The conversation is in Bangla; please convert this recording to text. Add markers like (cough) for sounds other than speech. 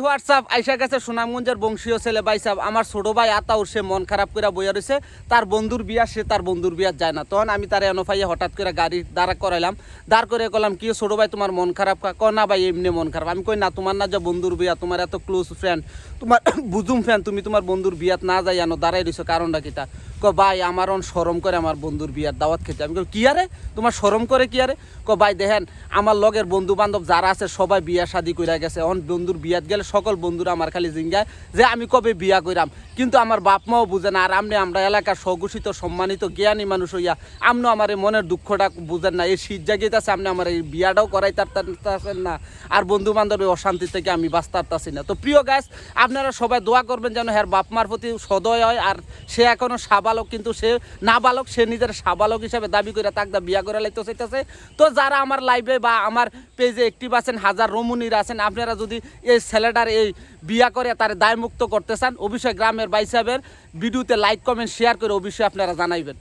হোয়াটসঅ্যাপ আইসা গেছে সুনামগঞ্জের বংশীয় ছেলে ভাই সাহেব। আমার ছোট ভাই আতাউর, সে মন খারাপ করে বইয়া রয়েছে তার বন্ধুর বিয়া, সে তার বন্ধুর বিয়া যায় না। তখন আমি তার এনফাইয়ে হঠাৎ করে গাড়ি দাঁড়া করাইলাম। দাঁড় করে করলাম কি ছোট ভাই, তোমার মন খারাপ কা- না ভাই, এমনি মন খারাপ। আমি কই, না, তোমার না যে বন্ধুর বিয়া, তোমার এত ক্লোজ ফ্রেন্ড তোমার (coughs) বুজুম ফ্যান তুমি তোমার বন্ধুর বিয়াত না যাই আনো, দাঁড়াই রয়েছো কারণটা কিতা ক, ভাই, আমার অন সরম করে আমার বন্ধুর বিয়ার দাওয়াত খেতে। আমি কি আরে? তোমার সরম করে কি আরে? ক, ভাই, দেখেন, আমার লগের বন্ধু বান্ধব যারা আছে, সবাই বিয়া শাদি কইরা গেছে। অন বন্ধুর বিয়াত গেলে সকল বন্ধুরা আমার খালি জিঙ্গায় যে আমি কবে বিয়া কইরাম। কিন্তু আমার বাপ মাও বুঝে না, আর আমনে আমরা এলাকার স্বঘোষিত, সম্মানিত, জ্ঞানী মানুষ হইয়া আমনো আমার এই মনের দুঃখটা বুঝেন না। এই শীত জাগিয়েছে আপনি আমার এই বিয়াটাও করাই তারতেন না। আর বন্ধু বান্ধবের অশান্তি থেকে আমি বাঁচতে পারতাছি না। তো প্রিয় গাছ আপনারা সবাই দোয়া করবেন যেন হ্যার বাপ মার প্রতি সদয় হয়, আর সে এখনও সাবালক কিন্তু সে নাবালক, সে নিজের সাবালক হিসাবে দাবি করে তাক দা বিয়া করে লাইতে চাইতেছে। তো যারা আমার লাইভে বা আমার পেজে একটিভ আছেন, হাজার রমুনির আছেন, আপনারা যদি এই ছেলেটার এই বিয়া করে তার দায়মুক্ত করতে চান, অবশ্যই গ্রামের বাইসাবের ভিডিওতে লাইক কমেন্ট শেয়ার করে অবশ্যই আপনারা জানাইবেন।